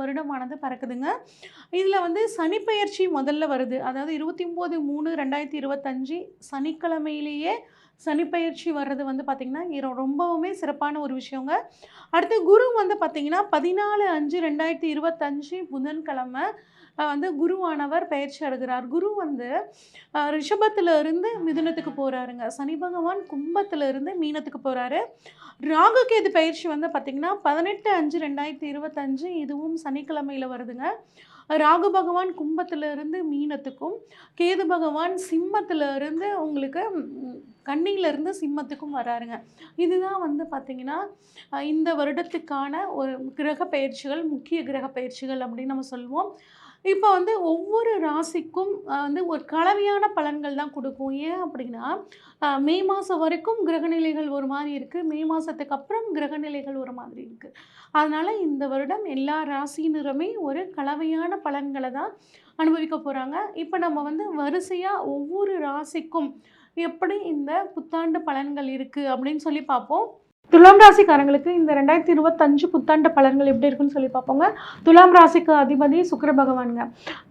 வருடமானது பறக்குதுங்க. இதில் வந்து சனிப்பெயர்ச்சி முதல்ல வருது. அதாவது இருபத்தி ஒம்பது மூணு ரெண்டாயிரத்தி இருபத்தஞ்சி சனிக்கிழமையிலேயே சனிப்பயிற்சி வர்றது வந்து பார்த்திங்கன்னா ரொம்பவுமே சிறப்பான ஒரு விஷயங்க. அடுத்து குரு வந்து பார்த்திங்கன்னா பதினாலு அஞ்சு ரெண்டாயிரத்தி இருபத்தஞ்சு புதன்கிழமை வந்து குருவானவர் பயிற்சி அடைகிறார் குரு வந்து ரிஷபத்திலிருந்து இருந்து மிதுனத்துக்கு போகிறாருங்க சனி பகவான் கும்பத்திலிருந்து மீனத்துக்கு போகிறாரு ராகுகேது பயிற்சி வந்து பார்த்திங்கன்னா பதினெட்டு அஞ்சு ரெண்டாயிரத்தி இருபத்தஞ்சு இதுவும் சனிக்கிழமையில் வருதுங்க. ராகு பகவான் கும்பத்திலிருந்து மீனத்துக்கும் கேது பகவான் சிம்மத்திலிருந்து உங்களுக்கு ம், சிம்மத்துக்கும் வராருங்க. இதுதான் வந்து பார்த்திங்கன்னா இந்த வருடத்துக்கான ஒரு கிரக பயிற்சிகள் முக்கிய கிரக பயிற்சிகள் அப்படின்னு நம்ம சொல்லுவோம். இப்போ வந்து ஒவ்வொரு ராசிக்கும் வந்து ஒரு கலவையான பலன்கள் தான் கொடுக்கும். ஏன் அப்படின்னா மே மாதம் வரைக்கும் கிரகநிலைகள் ஒரு மாதிரி இருக்குது மே மாதத்துக்கு அப்புறம் கிரகநிலைகள் ஒரு மாதிரி இருக்குது அதனால் இந்த வருடம் எல்லா ராசியினருமே ஒரு கலவையான பலன்களை தான் அனுபவிக்க போகிறாங்க இப்போ நம்ம வந்து வரிசையாக ஒவ்வொரு ராசிக்கும் எப்படி இந்த புத்தாண்டு பலன்கள் இருக்குது அப்படின்னு சொல்லி பார்ப்போம். துலாம் ராசிக்காரங்களுக்கு இந்த ரெண்டாயிரத்தி இருபத்தஞ்சு புத்தாண்டு பலன்கள் எப்படி இருக்குன்னு சொல்லி பார்ப்போங்க. துலாம் ராசிக்கு அதிபதி சுக்கர பகவானுங்க.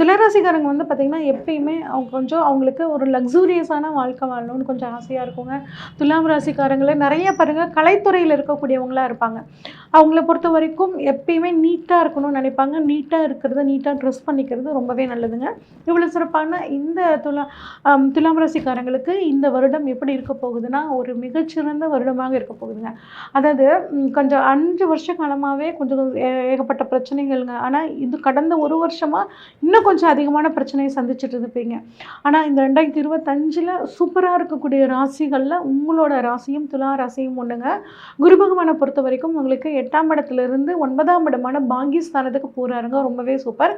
துலாம் வந்து பார்த்திங்கன்னா எப்பயுமே அவங்க கொஞ்சம் அவங்களுக்கு ஒரு லக்ஸூரியஸான வாழ்க்கை வாழணும்னு கொஞ்சம் ஆசையாக இருக்குங்க. துலாம் ராசிக்காரங்களை நிறைய பாருங்கள் கலைத்துறையில் இருக்கக்கூடியவங்களா இருப்பாங்க. அவங்கள பொறுத்த வரைக்கும் எப்பயுமே நீட்டாக இருக்கணும்னு நினைப்பாங்க. நீட்டாக இருக்கிறது நீட்டாக ட்ரெஸ் பண்ணிக்கிறது ரொம்பவே நல்லதுங்க. இவ்வளோ சிறப்பான இந்த துலா துலாம் ராசிக்காரங்களுக்கு இந்த வருடம் எப்படி இருக்க போகுதுன்னா ஒரு மிகச்சிறந்த வருடமாக இருக்க போகுதுங்க. அதாவது கொஞ்சம் அஞ்சு வருஷ காலமாகவே கொஞ்சம் ஏகப்பட்ட பிரச்சனைகள்ங்க. ஆனால் இது கடந்த ஒரு வருஷமாக இன்னும் கொஞ்சம் அதிகமான பிரச்சனையை சந்திச்சுட்டு இருப்பீங்க. ஆனால் இந்த ரெண்டாயிரத்தி இருபத்தஞ்சில் சூப்பராக இருக்கக்கூடிய ராசிகளில் உங்களோட ராசியும் துலா ராசியும் ஒன்றுங்க குரு பகவானை பொறுத்த வரைக்கும் உங்களுக்கு எட்டாம் இடத்துலேருந்து ஒன்பதாம் இடமான பாகிஸ்தானத்துக்கு போகிறாருங்க ரொம்பவே சூப்பர்.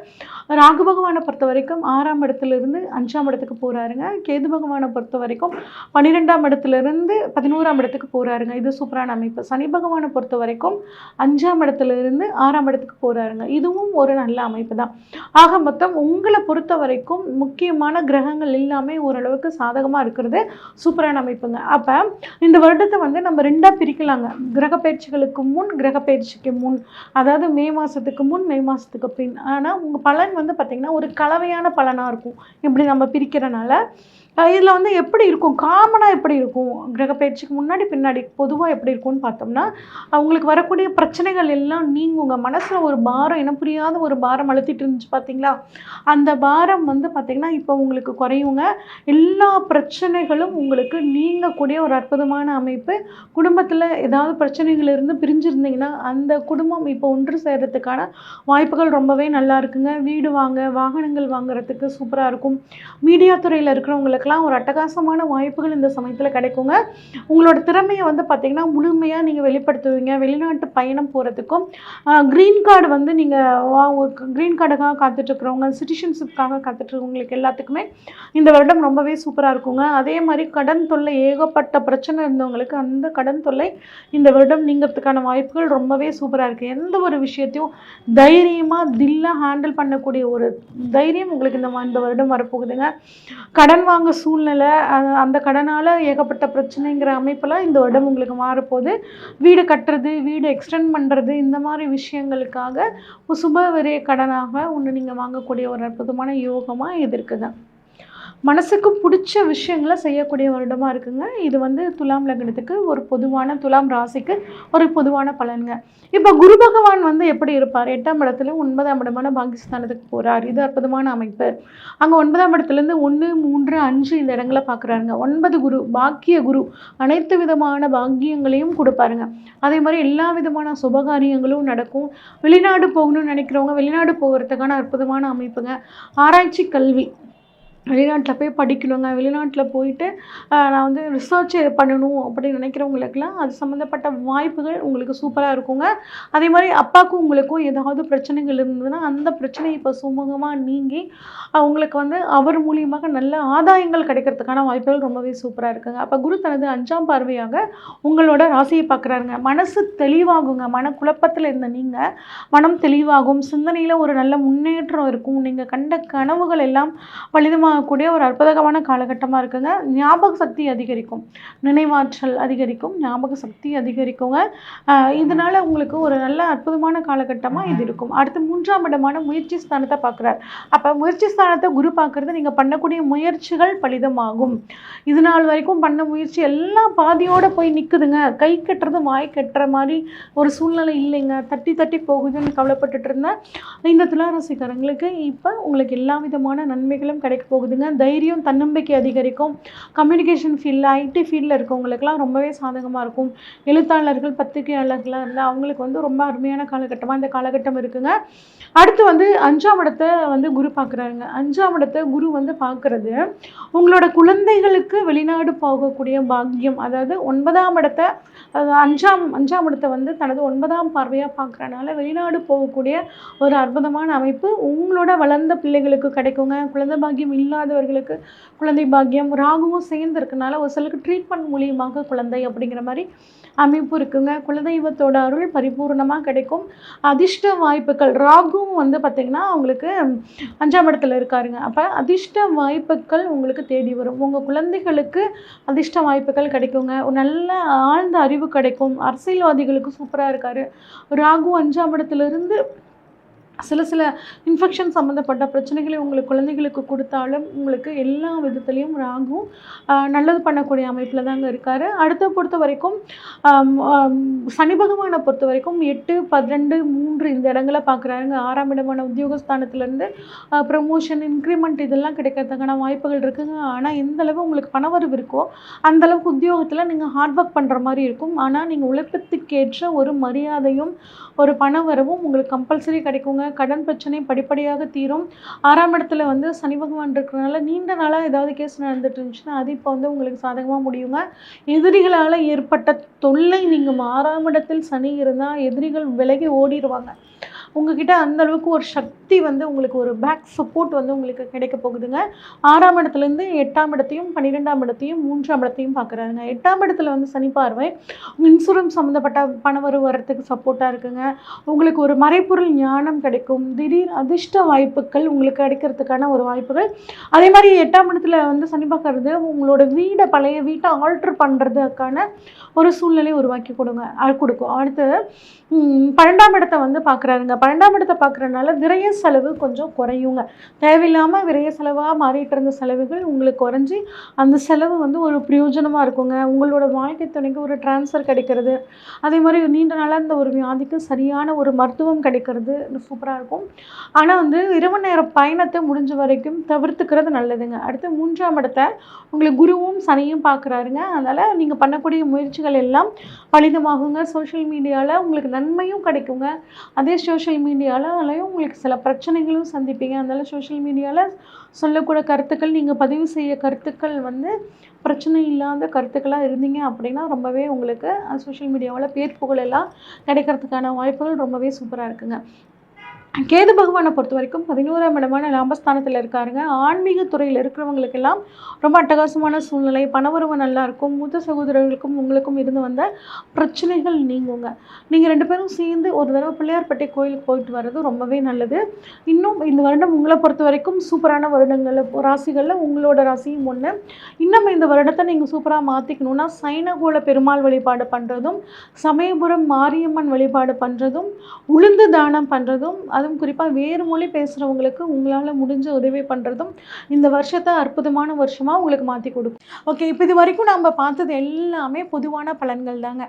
ராகு பகவானை பொறுத்த வரைக்கும் ஆறாம் இடத்துலேருந்து அஞ்சாம் இடத்துக்கு போகிறாருங்க கேது பகவானை பொறுத்த வரைக்கும் பன்னிரெண்டாம் இடத்துலேருந்து பதினோராம் இடத்துக்கு போகிறாருங்க இது சூப்பரான அமைப்பு. சனி பகவானை பொறுத்த வரைக்கும் அஞ்சாம் இடத்துலேருந்து ஆறாம் இடத்துக்கு போகிறாருங்க இதுவும் ஒரு நல்ல அமைப்பு தான் ஆக மொத்தம் உங்களை பொறுத்த வரைக்கும் முக்கியமான கிரகங்கள் எல்லாமே ஓரளவுக்கு சாதகமாக இருக்கிறது. சூப்பரான அமைப்புங்க. அப்போ இந்த வருடத்தை வந்து நம்ம ரெண்டாக பிரிக்கலாங்க. கிரக பயிற்சிகளுக்கு முன் கிரக பயிற்சிக்கு முன். அதாவது மே மாதத்துக்கு முன் மே மாதத்துக்கு பின். ஆனால் உங்கள் பலன் வந்து பார்த்திங்கன்னா ஒரு கலவையான பலனாக இருக்கும். இப்படி நம்ம பிரிக்கிறனால இதில் வந்து எப்படி இருக்கும்? காமனாக எப்படி இருக்கும்? கிரகப்பயிற்சிக்கு முன்னாடி பின்னாடி பொதுவாக எப்படி இருக்கும்னு பார்த்தோம்னா அவங்களுக்கு வரக்கூடிய பிரச்சனைகள் எல்லாம் நீங்கள் உங்கள் மனசில் ஒரு பாரம் இனம் புரியாத ஒரு பாரம் அழுத்திட்டு இருந்துச்சு பார்த்தீங்களா? அந்த பாரம் வந்து பார்த்திங்கன்னா இப்போ உங்களுக்கு குறையுங்க. எல்லா பிரச்சனைகளும் உங்களுக்கு நீங்கக்கூடிய ஒரு அற்புதமான அமைப்பு. குடும்பத்தில் ஏதாவது பிரச்சனைகள் இருந்து பிரிஞ்சிருந்தீங்கன்னா அந்த குடும்பம் இப்போ ஒன்று சேர்கிறதுக்கான வாய்ப்புகள் ரொம்பவே நல்லா இருக்குங்க. வீடு வாங்க வாகனங்கள் வாங்குறதுக்கு சூப்பராக இருக்கும். மீடியா துறையில் உங்களுக்கெல்லாம் ஒரு அட்டகாசமான வாய்ப்புகள் இந்த சமயத்தில் கிடைக்குங்க. உங்களோட திறமையை வந்து பார்த்திங்கன்னா முழுமையாக நீங்கள் வெளிப்படுத்துவீங்க. வெளிநாட்டு பயணம் போகிறதுக்கும் க்ரீன் கார்டு வந்து நீங்கள் க்ரீன் கார்டுக்காக காத்துட்ருக்குறவங்க சிட்டிசன்ஷிப்காக காத்துட்ருக்கவங்களுக்கு எல்லாத்துக்குமே இந்த வருடம் ரொம்பவே சூப்பராக இருக்குங்க. அதே மாதிரி கடன் தொல்லை ஏகப்பட்ட பிரச்சனை இருந்தவங்களுக்கு அந்த கடன் தொல்லை இந்த வருடம் நீங்கிறதுக்கான வாய்ப்புகள் ரொம்பவே சூப்பராக இருக்குது எந்த ஒரு விஷயத்தையும் தைரியமாக தில்லாக ஹேண்டில் பண்ணக்கூடிய ஒரு தைரியம் உங்களுக்கு இந்த இந்த வருடம் வரப்போகுதுங்க. கடன் வாங்க சூழ்நிலை அந்த கடனால் ஏகப்பட்ட பிரச்சனைங்கிற அமைப்பெல்லாம் இந்த இடம் உங்களுக்கு மாறப்போகுது. வீடு கட்டுறது வீடு எக்ஸ்டெண்ட் பண்ணுறது இந்த மாதிரி விஷயங்களுக்காக ஒரு சுப விரைய கடனாக ஒன்று நீங்கள் வாங்கக்கூடிய ஒரு அற்புதமான யோகமாக இது மனசுக்கு பிடிச்ச விஷயங்களை செய்யக்கூடிய வருடமாக இருக்குங்க. இது வந்து துலாம் லக்னத்துக்கு ஒரு பொதுவான துலாம் ராசிக்கு ஒரு பொதுவான பலனுங்க. இப்போ குரு பகவான் வந்து எப்படி இருப்பார்? எட்டாம் இடத்துல ஒன்பதாம் இடமான பாகிஸ்தானத்துக்கு போகிறார் இது அற்புதமான அமைப்பு. அங்கே ஒன்பதாம் இடத்துலேருந்து ஒன்று மூன்று அஞ்சு இந்த இடங்களை பார்க்குறாருங்க. ஒன்பது குரு பாக்கிய குரு அனைத்து விதமான பாக்கியங்களையும் கொடுப்பாருங்க. அதே மாதிரி எல்லா விதமான சுபகாரியங்களும் நடக்கும். வெளிநாடு போகணும்னு நினைக்கிறவங்க வெளிநாடு போகிறதுக்கான அற்புதமான அமைப்புங்க. ஆராய்ச்சி கல்வி. வெளிநாட்டில் போய் படிக்கணுங்க. வெளிநாட்டில் போயிட்டு நான் வந்து ரிசர்ச் பண்ணணும் அப்படின்னு நினைக்கிறவங்களுக்கெல்லாம் அது சம்மந்தப்பட்ட வாய்ப்புகள் உங்களுக்கு சூப்பராக இருக்குங்க. அதே மாதிரி அப்பாவுக்கும் உங்களுக்கும் ஏதாவது பிரச்சனைகள் இருந்ததுன்னா அந்த பிரச்சனை இப்போ சுமூகமாக நீங்கி அவங்களுக்கு உங்களுக்கு வந்து அவர் மூலியமாக நல்ல ஆதாயங்கள் கிடைக்கிறதுக்கான வாய்ப்புகள் ரொம்பவே சூப்பராக இருக்குங்க. அப்போ குரு தனது அஞ்சாம் பார்வையாக உங்களோட ராசியை பார்க்குறாருங்க. மனசு தெளிவாகுங்க. மனக்குழப்பத்தில் இருந்த நீங்கள் மனம் தெளிவாகும். சிந்தனையில் ஒரு நல்ல முன்னேற்றம் இருக்கும். நீங்கள் கண்ட கனவுகள் எல்லாம் பலிதமாகக்கூடிய ஒரு அற்புதமான காலகட்டமாக இருக்குங்க. ஞாபக சக்தி அதிகரிக்கும். நினைவாற்றல் அதிகரிக்கும். ஞாபக சக்தி அதிகரிக்குங்க. இதனால உங்களுக்கு ஒரு நல்ல அற்புதமான காலகட்டமாக இது இருக்கும். அடுத்து மூன்றாம் இடமான முயற்சி ஸ்தானத்தை பார்க்குறார். அப்போ முயற்சி ஸ்தானத்தை குரு பார்க்குறது நீங்கள் பண்ணக்கூடிய முயற்சிகள் பலிதமாகும். இது நாள் வரைக்கும் பண்ண முயற்சி எல்லாம் பாதியோட போய் நிற்குதுங்க கை கட்டுறது வாய் கட்டுற மாதிரி ஒரு சூழ்நிலை இல்லைங்க. தட்டி தட்டி போகுதுன்னு கவலைப்பட்டுட்டு இருந்தேன். இந்த துளாராசிக்காரங்களுக்கு இப்போ உங்களுக்கு எல்லா விதமான நன்மைகளும் கிடைக்க போகுதுங்க. தைரியம் தன்னம்பிக்கை அதிகரிக்கும். கம்யூனிகேஷன் ஃபீல்டில் ஐடி ஃபீல்டில் இருக்கவங்களுக்குலாம் ரொம்பவே சாதகமாக இருக்கும். எழுத்தாளர்கள் பத்திரிகையாளர்களாக இருந்தால் அவங்களுக்கு வந்து ரொம்ப அருமையான காலகட்டமாக இந்த காலகட்டம் இருக்குங்க. அடுத்து வந்து அஞ்சாம் இடத்தை வந்து குரு பார்க்குறாருங்க. அஞ்சாம் இடத்தை குரு வந்து பார்க்குறது உங்களோட குழந்தைகளுக்கு வெளிநாடு போகக்கூடிய பாக்கியம். அதாவது ஒன்பதாம் இடத்தை அஞ்சாம் அஞ்சாம் இடத்தை வந்து தனது ஒன்பதாம் பார்வையாக பார்க்குறனால வெளிநாடு போகக்கூடிய ஒரு அற்புதமான அமைப்பு உங்களோட வளர்ந்த பிள்ளைகளுக்கு கிடைக்குங்க. குழந்தை பாக்கியம் இல்லை இல்லாதவர்களுக்கு குழந்தை பாக்கியம் ராகுவும் சேர்ந்து இருக்கனால ஒரு சிலருக்கு ட்ரீட்மெண்ட் மூலியமாக குழந்தை அப்படிங்கிற மாதிரி அமைப்பு இருக்குங்க. குலதெய்வத்தோட அருள் பரிபூர்ணமாக கிடைக்கும். அதிர்ஷ்ட வாய்ப்புகள் ராகுவும் வந்து பார்த்திங்கன்னா உங்களுக்கு அஞ்சாம் இடத்துல இருக்காருங்க. அப்போ அதிர்ஷ்ட வாய்ப்புகள் உங்களுக்கு தேடி வரும். உங்கள் குழந்தைகளுக்கு அதிர்ஷ்ட வாய்ப்புகள் கிடைக்குங்க. ஒரு நல்ல ஆழ்ந்த அறிவு கிடைக்கும். அரசியல்வாதிகளுக்கு சூப்பராக இருக்காரு. ராகு அஞ்சாம் இடத்துலேருந்து சில சில இன்ஃபெக்ஷன் சம்மந்தப்பட்ட பிரச்சனைகளை உங்களுக்கு குழந்தைகளுக்கு கொடுத்தாலும் உங்களுக்கு எல்லா விதத்துலேயும் ராகும். நல்லது பண்ணக்கூடிய அமைப்பில் தாங்க இருக்கார். அடுத்த பொறுத்த வரைக்கும் சனி பகவானை பொறுத்த வரைக்கும் எட்டு பன்னெண்டு மூன்று இந்த இடங்களை பார்க்குறாருங்க ஆறாம் இடமான உத்தியோகஸ்தானத்துலேருந்து ப்ரமோஷன் இன்க்ரிமெண்ட் இதெல்லாம் கிடைக்கிறதுக்கான வாய்ப்புகள் இருக்குங்க. ஆனால் எந்த அளவு உங்களுக்கு பணவரவு இருக்கோ அந்த அளவுக்கு உத்தியோகத்தில் நீங்கள் ஹார்ட் ஒர்க் பண்ணுற மாதிரி இருக்கும். ஆனால் நீங்கள் உழைப்பத்துக்கேற்ற ஒரு மரியாதையும் ஒரு பணவரவும் உங்களுக்கு கம்பல்சரி கிடைக்குங்க. கடன் பிரச்சனை படிப்படியாக தீரும். ஆறாம் இடத்துல வந்து சனி பகவான் இருக்கிறனால நீண்ட நாளாக ஏதாவது கேஸ் நடந்துட்டு இருந்துச்சுன்னா அது இப்போ வந்து உங்களுக்கு சாதகமாக முடியுங்க. எதிரிகளால் ஏற்பட்ட தொல்லை நீங்கள் ஆறாம் இடத்தில் சனி இருந்தால் எதிரிகள் விலகி ஓடிடுவாங்க உங்ககிட்ட அந்த அளவுக்கு ஒரு சக்தி வந்து உங்களுக்கு ஒரு பேக் சப்போர்ட் வந்து உங்களுக்கு கிடைக்க போகுதுங்க. ஆறாம் இடத்துலேருந்து எட்டாம் இடத்தையும் பன்னிரெண்டாம் இடத்தையும் மூன்றாம் இடத்தையும் பார்க்குறாருங்க எட்டாம் இடத்துல வந்து சனி பார்வை இன்சூரன்ஸ் சம்மந்தப்பட்ட பணவரவு வரத்துக்கு சப்போர்ட்டாக இருக்குங்க. உங்களுக்கு ஒரு மறைப்பொருள் ஞானம் கிடைக்கும். திடீர் அதிர்ஷ்ட வாய்ப்புகள் உங்களுக்கு கிடைக்கிறதுக்கான ஒரு வாய்ப்புகள். அதே மாதிரி எட்டாம் இடத்துல வந்து சனி பார்க்கறது உங்களோட வீடை பழைய வீட்டை ஆல்ட்ரு பண்ணுறதுக்கான ஒரு சூழ்நிலை உருவாக்கி கொடுங்க கொடுக்கும். அடுத்து பன்னெண்டாம் இடத்தை வந்து பார்க்குறாருங்க பன்னெண்டாம் இடத்தை பார்க்குறதுனால விரய செலவு கொஞ்சம் குறையுங்க. தேவையில்லாமல் விரய செலவாக மாறிட்டு இருந்த செலவுகள் உங்களுக்கு குறைஞ்சி அந்த செலவு வந்து ஒரு பிரயோஜனமாக இருக்குங்க. உங்களோட வாழ்க்கை துணைக்கு ஒரு ட்ரான்ஸ்ஃபர் கிடைக்கிறது. அதே மாதிரி நீண்ட நாளாக இந்த ஒரு வியாதிக்கு சரியான ஒரு மருத்துவம் கிடைக்கிறது சூப்பராக இருக்கும். ஆனால் வந்து இரவு நேர பயணத்தை முடிஞ்ச வரைக்கும் தவிர்த்துக்கிறது நல்லதுங்க. அடுத்து மூன்றாம் இடத்தை உங்களுக்கு குருவும் சனியும் பார்க்குறாருங்க. அதனால் நீங்கள் பண்ணக்கூடிய முயற்சிகள் எல்லாம் பலிதமாகுங்க. சோஷியல் மீடியாவில் உங்களுக்கு நன்மையும் கிடைக்குங்க. அதே சோஷியல் சோஷியல் மீடியாவிலையும் உங்களுக்கு சில பிரச்சனைகளும் சந்திப்பீங்க. அதனால் சோஷியல் மீடியாவில் சொல்லக்கூடிய கருத்துக்கள் நீங்கள் பதிவு செய்ய கருத்துக்கள் வந்து பிரச்சனை இல்லாத கருத்துக்களாக இருந்தீங்க அப்படின்னா ரொம்பவே உங்களுக்கு சோஷியல் மீடியாவில் பேர் புகழ் எல்லாம் கிடைக்கிறதுக்கான வாய்ப்புகள் ரொம்பவே சூப்பராக இருக்குங்க. கேது பகவானை பொறுத்த வரைக்கும் பதினோராம் இடமான லாபஸ்தானத்தில் இருக்காருங்க. ஆன்மீக துறையில் இருக்கிறவங்களுக்கெல்லாம் ரொம்ப அட்டகாசமான சூழ்நிலை பணவரவு நல்லா இருக்கும் மூத்த சகோதரர்களுக்கும் உங்களுக்கும் இருந்து வந்த பிரச்சனைகள் நீங்குங்க. நீங்கள் ரெண்டு பேரும் சேர்ந்து ஒரு தடவை பிள்ளையார்பட்டி கோயிலுக்கு போயிட்டு வர்றது ரொம்பவே நல்லது. இன்னும் இந்த வருடம் உங்களை பொறுத்த வரைக்கும் சூப்பரான வருடங்கள் ராசிகளில் உங்களோட ராசியும் ஒன்று இன்னும் இந்த வருடத்தை நீங்கள் சூப்பராக மாற்றிக்கணுன்னா சைனகோள பெருமாள் வழிபாடு பண்ணுறதும் சமயபுரம் மாரியம்மன் வழிபாடு பண்ணுறதும் உளுந்து தானம் பண்ணுறதும் அதுவும் குறிப்பாக வேறு மொழி பேசுகிறவங்களுக்கு உங்களால் முடிஞ்ச உதவி பண்ணுறதும் இந்த வருஷத்தை அற்புதமான வருஷமாக உங்களுக்கு மாற்றி கொடுக்கும். ஓகே இப்போ இது வரைக்கும் நம்ம பார்த்தது எல்லாமே பொதுவான பலன்கள் தாங்க.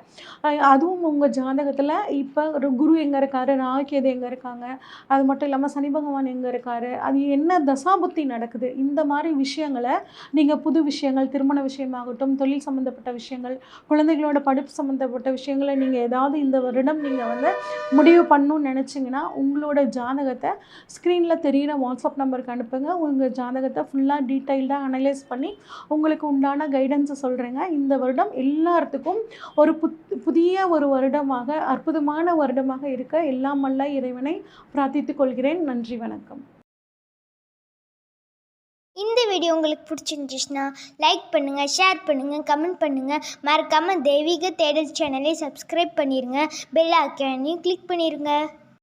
அதுவும் உங்கள் ஜாதகத்தில் இப்போ ஒரு குரு எங்கே இருக்காரு ராகேது எங்கே இருக்காங்க அது மட்டும் இல்லாமல் சனி பகவான் எங்கே இருக்காரு அது என்ன தசாபுத்தி நடக்குது இந்த மாதிரி விஷயங்களை நீங்கள் புது விஷயங்கள் திருமண விஷயமாகட்டும் தொழில் சம்மந்தப்பட்ட விஷயங்கள் குழந்தைகளோட படிப்பு சம்மந்தப்பட்ட விஷயங்களை நீங்கள் ஏதாவது இந்த வருடம் நீங்கள் வந்து முடிவு பண்ணணும்னு நினச்சிங்கன்னா உங்களோட உங்களோட ஜாதகத்தை ஸ்க்ரீனில் தெரிகிற வாட்ஸ்அப் நம்பருக்கு அனுப்புங்க. உங்கள் ஜாதகத்தை ஃபுல்லாக டீட்டெயில்டாக அனலைஸ் பண்ணி உங்களுக்கு உண்டான கைடன்ஸை சொல்கிறேங்க இந்த வருடம் எல்லாத்துக்கும் ஒரு புத் புதிய ஒரு வருடமாக அற்புதமான வருடமாக இருக்க எல்லாம் வல்ல இறைவனை பிரார்த்தித்துக் கொள்கிறேன். நன்றி வணக்கம். இந்த வீடியோ உங்களுக்கு பிடிச்சிருந்துச்சுன்னா லைக் பண்ணுங்கள் ஷேர் பண்ணுங்கள் கமெண்ட் பண்ணுங்கள் மறக்காமல் தெய்வீக தேடல் சேனலை சப்ஸ்கிரைப் பண்ணிடுங்க பெல் ஐக்கானையும் கிளிக் பண்ணிடுங்க